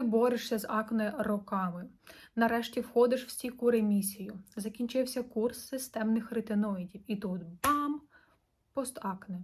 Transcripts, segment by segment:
Борешся з акне роками. Нарешті входиш в стійку ремісію. Закінчився курс системних ретиноїдів. І тут бам! Постакне.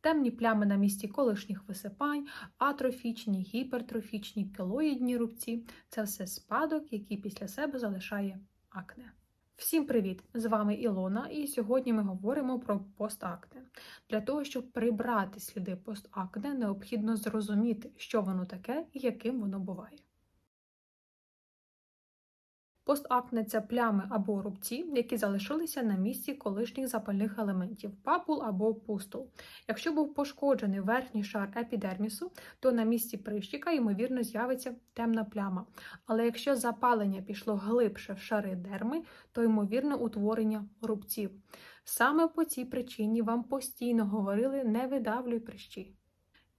Темні плями на місці колишніх висипань, атрофічні, гіпертрофічні, келоїдні рубці це все спадок, який після себе залишає акне. Всім привіт! З вами Ілона, і сьогодні ми говоримо про постакне. Для того, щоб прибрати сліди постакне, необхідно зрозуміти, що воно таке і яким воно буває. Постакне це плями або рубці, які залишилися на місці колишніх запальних елементів папул або пустул. Якщо був пошкоджений верхній шар епідермісу, то на місці прищика, ймовірно, з'явиться темна пляма. Але якщо запалення пішло глибше в шари дерми, то ймовірно утворення рубців. Саме по цій причині вам постійно говорили не видавлюй прищі.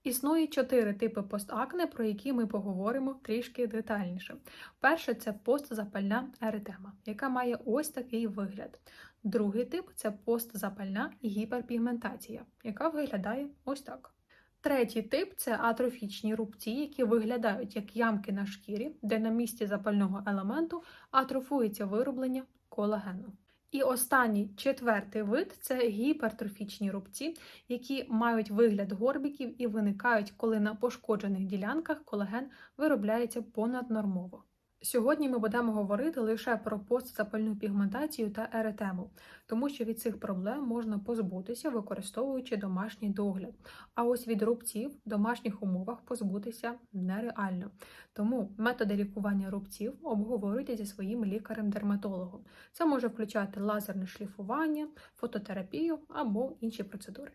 Існує чотири типи постакне, про які ми поговоримо трішки детальніше. Перше це постзапальна еретема, яка має ось такий вигляд. Другий тип це постзапальна гіперпігментація, яка виглядає ось так. Третій тип це атрофічні рубці, які виглядають як ямки на шкірі, де на місці запального елементу атрофується вироблення колагену. І останній четвертий вид це гіпертрофічні рубці, які мають вигляд горбіків і виникають, коли на пошкоджених ділянках колаген виробляється понаднормово. Сьогодні ми будемо говорити лише про постзапальну пігментацію та еретему, тому що від цих проблем можна позбутися, використовуючи домашній догляд. А ось від рубців в домашніх умовах позбутися нереально. Тому методи лікування рубців обговорюйте зі своїм лікарем-дерматологом. Це може включати лазерне шліфування, фототерапію або інші процедури.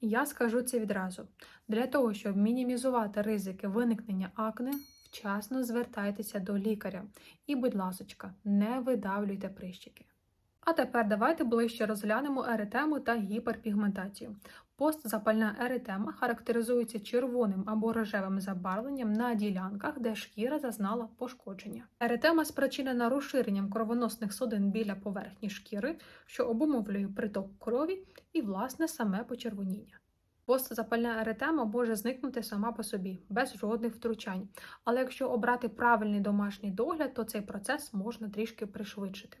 Я скажу це відразу: для того, щоб мінімізувати ризики виникнення акне, вчасно звертайтеся до лікаря. І, будь ласочка, не видавлюйте прищики. А тепер давайте ближче розглянемо еретему та гіперпігментацію. Постзапальна еретема характеризується червоним або рожевим забарвленням на ділянках, де шкіра зазнала пошкодження. Еретема спричинена розширенням кровоносних судин біля поверхні шкіри, що обумовлює приток крові і, власне, саме почервоніння. Постзапальна еретема може зникнути сама по собі, без жодних втручань. Але якщо обрати правильний домашній догляд, то цей процес можна трішки пришвидшити.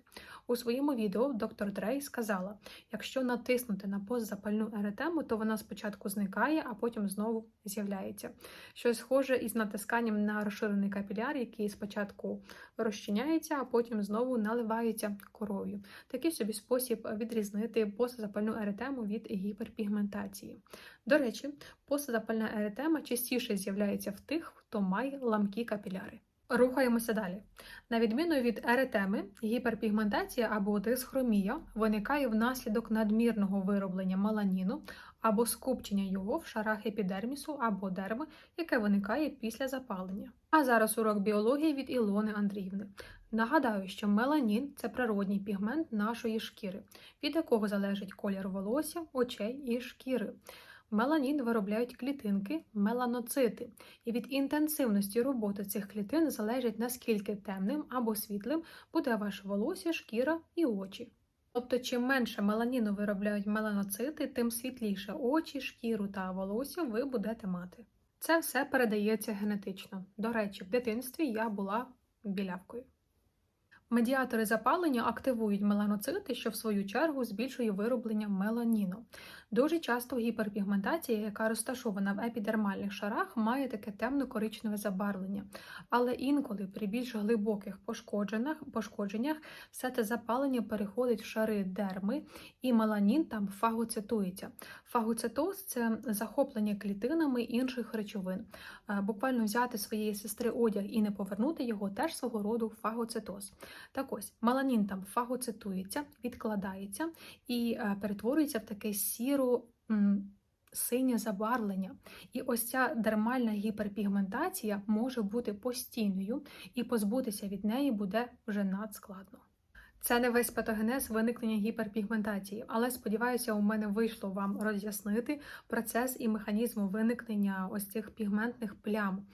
У своєму відео доктор Дрей сказала: якщо натиснути на постзапальну еретему, то вона спочатку зникає, а потім знову з'являється. Щось схоже із натисканням на розширений капіляр, який спочатку розчиняється, а потім знову наливається коров'ю. Такий собі спосіб відрізнити постзапальну еретему від гіперпігментації. До речі, постзапальна еретема частіше з'являється в тих, хто має ламкі капіляри. Рухаємося далі. На відміну від еретеми, гіперпігментація або дисхромія виникає внаслідок надмірного вироблення меланіну або скупчення його в шарах епідермісу або дерми, яке виникає після запалення. А зараз урок біології від Ілони Андріївни. Нагадаю, що меланін це природній пігмент нашої шкіри, від якого залежить колір волосся, очей і шкіри. Меланін виробляють клітинки, меланоцити, і від інтенсивності роботи цих клітин залежить наскільки темним або світлим буде ваше волосся, шкіра і очі. Тобто, чим менше меланіну виробляють меланоцити, тим світліше очі, шкіру та волосся ви будете мати. Це все передається генетично. До речі, в дитинстві я була білявкою. Медіатори запалення активують меланоцити, що в свою чергу збільшує вироблення меланіну. Дуже часто гіперпігментація, яка розташована в епідермальних шарах, має таке темно-коричневе забарвлення. Але інколи при більш глибоких пошкодженнях, пошкодженнях все це запалення переходить в шари дерми, і меланін там фагоцитується. Фагоцитоз це захоплення клітинами інших речовин. Буквально взяти своєї сестри одяг і не повернути його теж свого роду фагоцитоз. Так ось, меланін там фагоцитується, відкладається і перетворюється в таке сіру синє забарвлення. І ось ця дермальна гіперпігментація може бути постійною, і позбутися від неї буде вже надскладно. Це не весь патогенез виникнення гіперпігментації, але сподіваюся, у мене вийшло вам роз'яснити процес і механізм виникнення ось цих пігментних плям.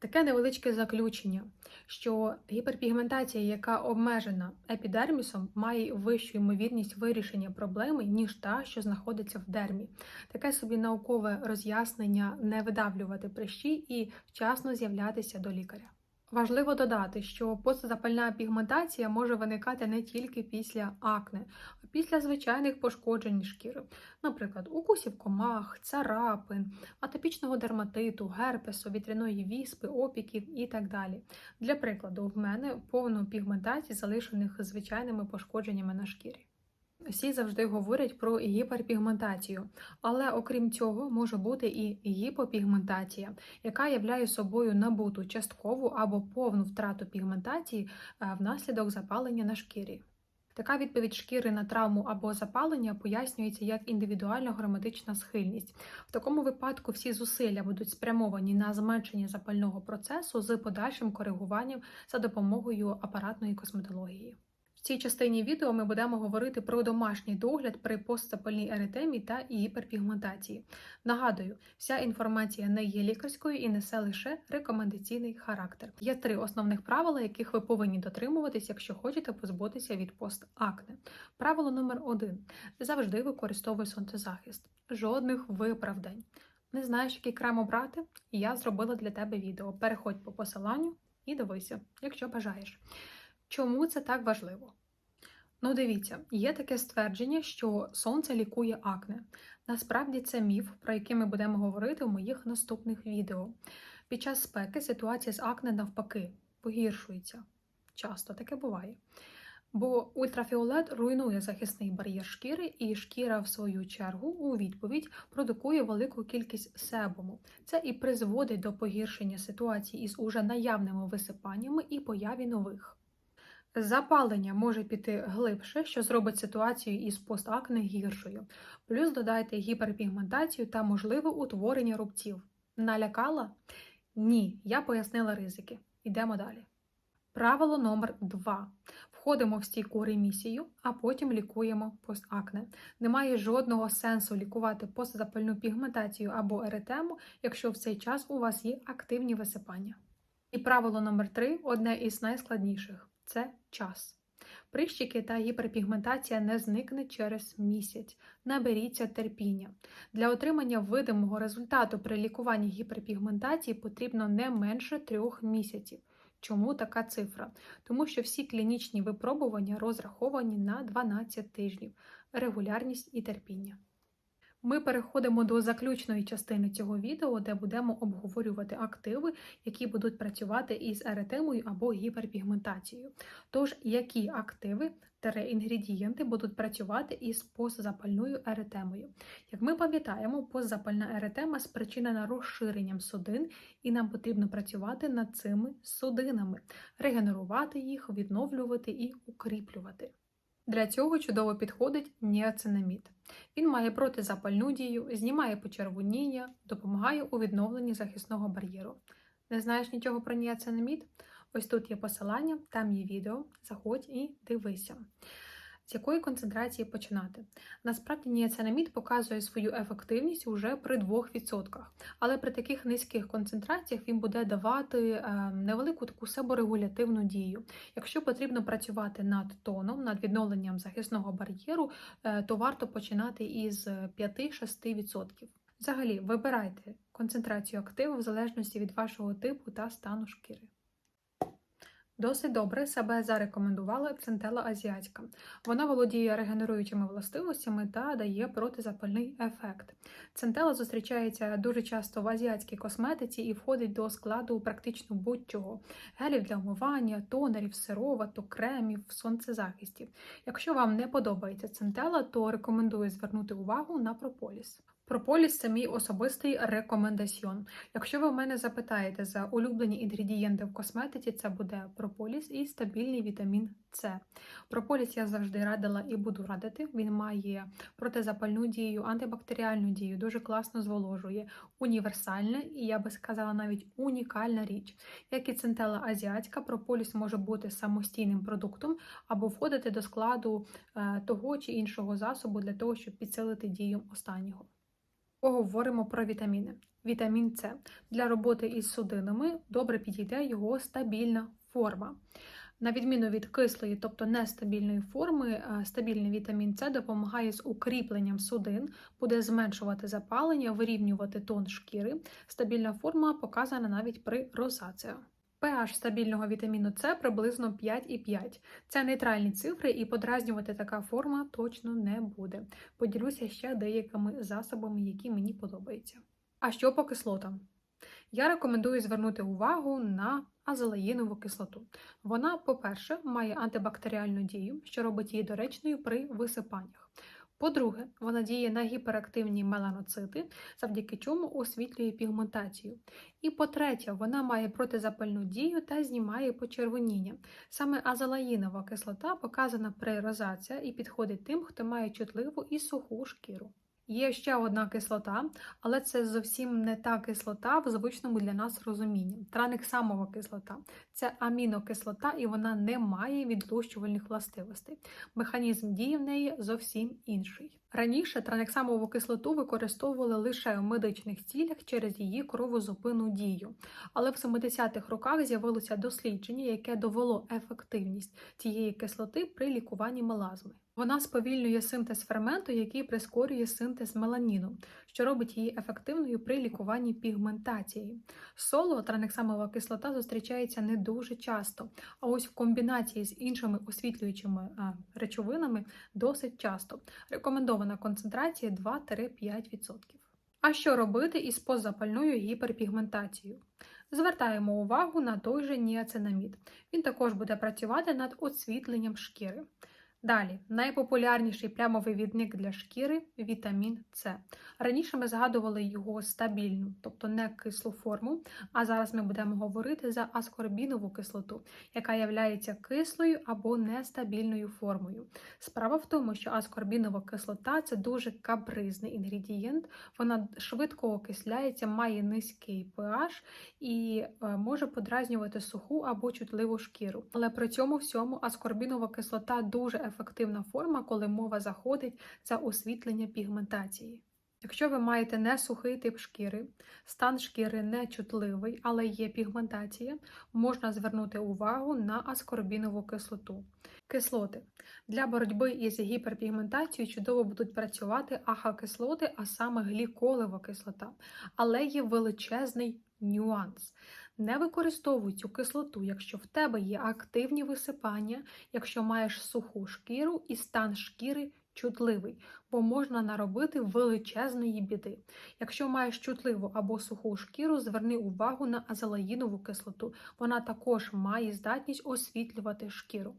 Таке невеличке заключення, що гіперпігментація, яка обмежена епідермісом, має вищу ймовірність вирішення проблеми, ніж та, що знаходиться в дермі. Таке собі наукове роз'яснення не видавлювати прищі і вчасно з'являтися до лікаря. Важливо додати, що постзапальна пігментація може виникати не тільки після акне, а після звичайних пошкоджень шкіри, наприклад, укусів комах, царапин, атопічного дерматиту, герпесу, вітряної віспи, опіків і так далі. Для прикладу, в мене повно пігментацій, залишених звичайними пошкодженнями на шкірі. Всі завжди говорять про гіперпігментацію, але окрім цього може бути і гіпопігментація, яка являє собою набуту часткову або повну втрату пігментації е, внаслідок запалення на шкірі. Така відповідь шкіри на травму або запалення пояснюється як індивідуальна громатична схильність. В такому випадку всі зусилля будуть спрямовані на зменшення запального процесу з подальшим коригуванням за допомогою апаратної косметології. В цій частині відео ми будемо говорити про домашній догляд при постзапальній еретемі та гіперпігментації. Нагадую, вся інформація не є лікарською і несе лише рекомендаційний характер. Є три основних правила, яких ви повинні дотримуватись, якщо хочете позбутися від постакне. Правило номер один: завжди використовуй сонцезахист, жодних виправдань. Не знаєш, який крем обрати? Я зробила для тебе відео. Переходь по посиланню і дивися, якщо бажаєш. Чому це так важливо? Ну, дивіться, є таке ствердження, що сонце лікує акне. Насправді це міф, про який ми будемо говорити в моїх наступних відео. Під час спеки ситуація з акне навпаки погіршується. Часто таке буває. Бо ультрафіолет руйнує захисний бар'єр шкіри, і шкіра, в свою чергу, у відповідь продукує велику кількість себуму. Це і призводить до погіршення ситуації із уже наявними висипаннями і появі нових. Запалення може піти глибше, що зробить ситуацію із постакне гіршою. Плюс додайте гіперпігментацію та можливе утворення рубців. Налякала? Ні, я пояснила ризики. Йдемо далі. Правило номер 2. Входимо в стійку ремісію, а потім лікуємо постакне. Немає жодного сенсу лікувати постзапальну пігментацію або еретему, якщо в цей час у вас є активні висипання. І правило номер 3 одне із найскладніших це час. Прищики та гіперпігментація не зникне через місяць. Наберіться терпіння. Для отримання видимого результату при лікуванні гіперпігментації потрібно не менше трьох місяців. Чому така цифра? Тому що всі клінічні випробування розраховані на 12 тижнів, регулярність і терпіння. Ми переходимо до заключної частини цього відео, де будемо обговорювати активи, які будуть працювати із еретемою або гіперпігментацією. Тож, які активи та інгредієнти будуть працювати із постзапальною еретемою. Як ми пам'ятаємо, постзапальна еретема спричинена розширенням судин, і нам потрібно працювати над цими судинами, регенерувати їх, відновлювати і укріплювати. Для цього чудово підходить ніацинамід. Він має протизапальну дію, знімає почервоніння, допомагає у відновленні захисного бар'єру. Не знаєш нічого про ніацинамід? Ось тут є посилання, там є відео. Заходь і дивися. З якої концентрації починати? Насправді ніацинамід показує свою ефективність уже при 2%, але при таких низьких концентраціях він буде давати е, невелику таку себорегулятивну дію. Якщо потрібно працювати над тоном, над відновленням захисного бар'єру, е, то варто починати із 5-6%. Взагалі, вибирайте концентрацію активу в залежності від вашого типу та стану шкіри. Досить добре себе зарекомендувала центела азіатська. Вона володіє регенеруючими властивостями та дає протизапальний ефект. Центела зустрічається дуже часто в азіатській косметиці і входить до складу практично будь-чого: гелів для умивання, тонерів, сироваток, кремів, сонцезахистів. Якщо вам не подобається центела, то рекомендую звернути увагу на прополіс. Прополіс це мій особистий рекомендаціон. Якщо ви в мене запитаєте за улюблені інгредієнти в косметиці, це буде прополіс і стабільний вітамін С. Прополіс я завжди радила і буду радити. Він має протизапальну дію, антибактеріальну дію, дуже класно зволожує, універсальна і я би сказала навіть унікальна річ. Як і центела азіатська, прополіс може бути самостійним продуктом або входити до складу е, того чи іншого засобу для того, щоб підсилити дію останнього. Поговоримо про вітаміни. Вітамін С для роботи із судинами добре підійде його стабільна форма. На відміну від кислої, тобто нестабільної форми, е, стабільний вітамін С допомагає з укріпленням судин, буде зменшувати запалення, вирівнювати тон шкіри. Стабільна форма показана навіть при розація. pH стабільного вітаміну С приблизно 5,5. Це нейтральні цифри, і подразнювати така форма точно не буде. Поділюся ще деякими засобами, які мені подобаються. А що по кислотам? Я рекомендую звернути увагу на азелаїнову кислоту. Вона, по-перше, має антибактеріальну дію, що робить її доречною при висипаннях. По-друге, вона діє на гіперактивні меланоцити, завдяки чому освітлює пігментацію. І по-третє, вона має протизапальну дію та знімає почервоніння. Саме азелаїнова кислота показана при розація і підходить тим, хто має чутливу і суху шкіру. Є ще одна кислота, але це зовсім не та кислота в звичному для нас розумінні. Транексамова кислота це амінокислота, і вона не має відлущувальних властивостей. Механізм дії в неї зовсім інший. Раніше транексамову кислоту використовували лише у медичних цілях через її кровозупинну дію. Але в 70-х роках з'явилося дослідження, яке довело ефективність цієї кислоти при лікуванні мелазми. Вона сповільнює синтез ферменту, який прискорює синтез меланіну, що робить її ефективною при лікуванні пігментації. Соло транексамова кислота зустрічається не дуже часто, а ось в комбінації з іншими освітлюючими речовинами досить часто. Рекомендована концентрація 2-5%. А що робити із позапальною гіперпігментацією? Звертаємо увагу на той же ніацинамід. Він також буде працювати над освітленням шкіри. Далі, найпопулярніший плямовий відник для шкіри вітамін С. Раніше ми згадували його стабільну, тобто не кислу форму, а зараз ми будемо говорити за аскорбінову кислоту, яка є кислою або нестабільною формою. Справа в тому, що аскорбінова кислота це дуже капризний інгредієнт, вона швидко окисляється, має низький pH і е, може подразнювати суху або чутливу шкіру. Але при цьому всьому аскорбінова кислота дуже ефективна форма, коли мова заходить за освітлення пігментації. Якщо ви маєте не сухий тип шкіри, стан шкіри не чутливий, але є пігментація, можна звернути увагу на аскорбінову кислоту. Кислоти. Для боротьби із гіперпігментацією чудово будуть працювати ахакислоти, а саме гліколева кислота. Але є величезний нюанс. Не використовуй цю кислоту, якщо в тебе є активні висипання, якщо маєш суху шкіру і стан шкіри чутливий, бо можна наробити величезної біди. Якщо маєш чутливу або суху шкіру, зверни увагу на азелаїнову кислоту. Вона також має здатність освітлювати шкіру.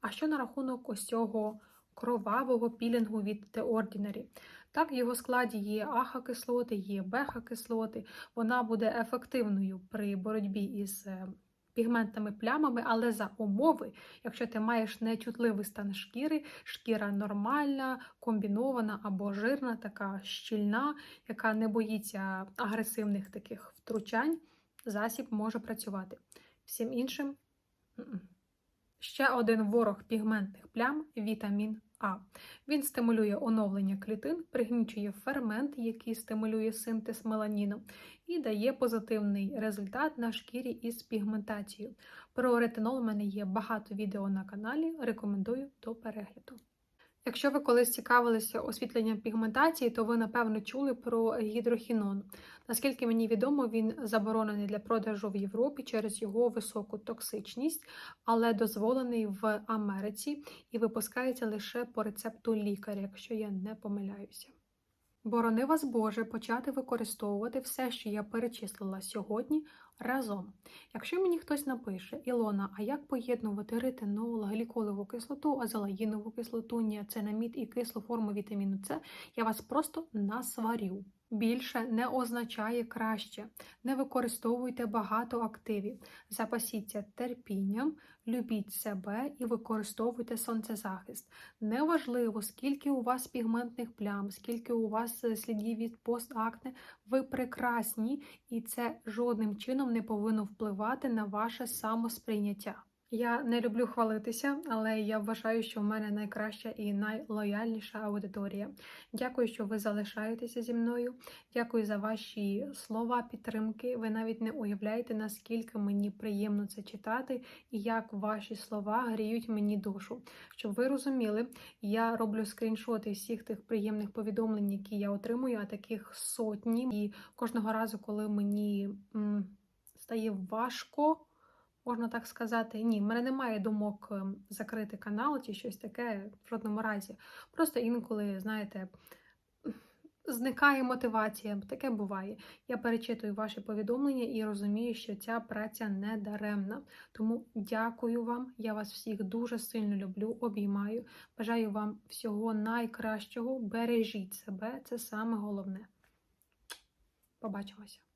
А що на рахунок ось цього кровавого пілінгу від The Ordinary? Так, в його складі є аха-кислоти, є беха-кислоти. Вона буде ефективною при боротьбі із е, пігментними плямами, але за умови, якщо ти маєш нечутливий стан шкіри, шкіра нормальна, комбінована або жирна, така щільна, яка не боїться агресивних таких втручань, засіб може працювати. Всім іншим. Ще один ворог пігментних плям вітамін А. Він стимулює оновлення клітин, пригнічує фермент, який стимулює синтез меланіну, і дає позитивний результат на шкірі із пігментацією. Про ретинол у мене є багато відео на каналі, рекомендую до перегляду. Якщо ви колись цікавилися освітленням пігментації, то ви, напевно, чули про гідрохінон. Наскільки мені відомо, він заборонений для продажу в Європі через його високу токсичність, але дозволений в Америці і випускається лише по рецепту лікаря, якщо я не помиляюся. Борони вас Боже почати використовувати все, що я перечислила сьогодні, разом. Якщо мені хтось напише, Ілона, а як поєднувати ретинол, гліколеву кислоту, азелаїнову кислоту, ніацинамід і кислу форму вітаміну С, я вас просто насварю. Більше не означає краще. Не використовуйте багато активів. Запасіться терпінням, любіть себе і використовуйте сонцезахист. Неважливо, скільки у вас пігментних плям, скільки у вас е, слідів від постакне, ви прекрасні, і це жодним чином не повинно впливати на ваше самосприйняття. Я не люблю хвалитися, але я вважаю, що в мене найкраща і найлояльніша аудиторія. Дякую, що ви залишаєтеся зі мною. Дякую за ваші слова підтримки. Ви навіть не уявляєте, наскільки мені приємно це читати і як ваші слова гріють мені душу. Щоб ви розуміли, я роблю скріншоти всіх тих приємних повідомлень, які я отримую, а таких сотні. І кожного разу, коли мені м, стає важко можна так сказати. Ні, в мене немає думок ем, закрити канал чи щось таке в жодному разі. Просто інколи, знаєте, зникає мотивація, таке буває. Я перечитую ваші повідомлення і розумію, що ця праця не даремна. Тому дякую вам. Я вас всіх дуже сильно люблю, обіймаю. Бажаю вам всього найкращого. Бережіть себе, це саме головне. Побачимося.